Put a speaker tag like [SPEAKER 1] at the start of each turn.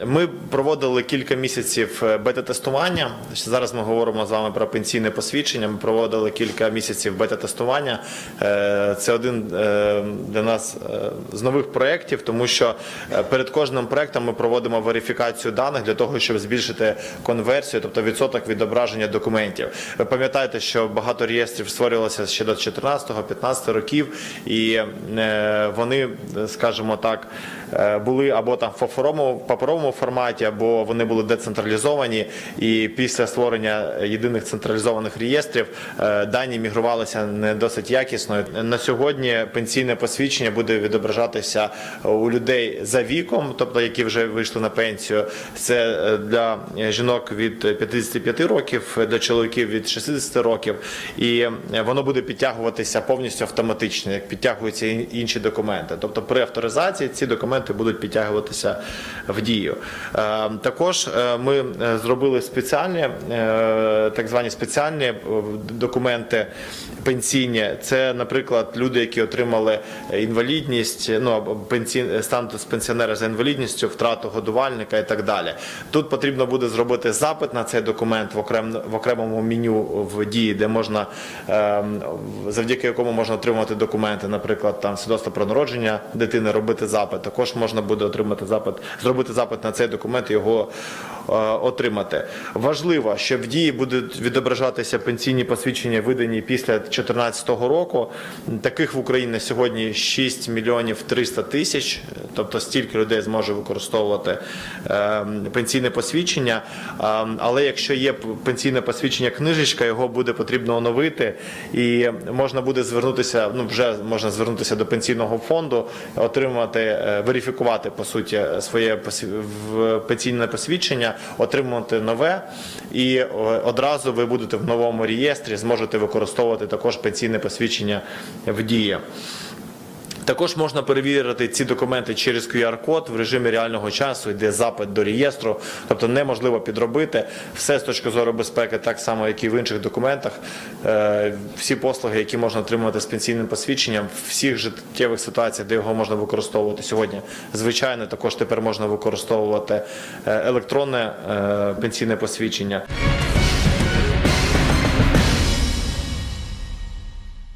[SPEAKER 1] Ми проводили кілька місяців е, бета-тестування. Зараз ми говоримо з вами про пенсійне посвідчення. Ми проводили кілька місяців бета-тестування. Е, Це один е, для нас з нових проєктів, тому що перед кожним проєктом ми проводимо верифікацію даних для того, щоб збільшити конверсію, тобто відсоток відображення документів. Ви пам'ятаєте, що багато реєстрів створювалося ще до 14-15 років, і вони, скажімо так, були або там паперовому, паперовому форматі, або вони були децентралізовані. І після створення єдиних централізованих реєстрів е, дані мігрувалися не досить якісно. На сьогодні пенсійне посвідчення буде відображатися у людей за віком, тобто які вже вийшли на пенсію. Це е, для жінок від 55 років, для чоловіків від 60 років, і е, воно буде підтягуватися повністю автоматично, як підтягуються інші документи. Тобто при авторизації ці документи будуть підтягуватися в дію. Е, Також е, ми е, зробили спеціальні, так звані спеціальні документи пенсійні. Це, наприклад, люди, які отримали інвалідність, ну пенсій, статус пенсіонера за інвалідністю, втрату годувальника і так далі. Тут потрібно буде зробити запит на цей документ в окрем в окремому меню в дії, де можна ем, завдяки якому можна отримати документи, наприклад, там свідоцтво про народження дитини, робити запит. Також можна буде отримати запит, зробити запит на цей документ його е, отримати. Важливо, що в дії будуть відображатися пенсійні посвідчення, видані після 2014 року. Таких в Україні сьогодні 6 мільйонів 300 тисяч, тобто стільки людей зможе використовувати е, пенсійне посвідчення. Але якщо є пенсійне посвідчення книжечка, його буде потрібно оновити, і можна буде звернутися. Ну вже можна звернутися до пенсійного фонду, отримати, е, верифікувати по суті своє в- пенсійне посвідчення, отримувати нове, і е, одразу ви будете в новому реєстрі, зможете використовувати також пенсійне посвідчення в дії. Також можна перевірити ці документи через QR-код в режимі реального часу, йде запит до реєстру, тобто неможливо підробити все з точки зору безпеки, так само, як і в інших документах. Е, Всі послуги, які можна отримати з пенсійним посвідченням, в всіх життєвих ситуаціях, де його можна використовувати сьогодні. Звичайно, також тепер можна використовувати е, електронне е, пенсійне посвідчення.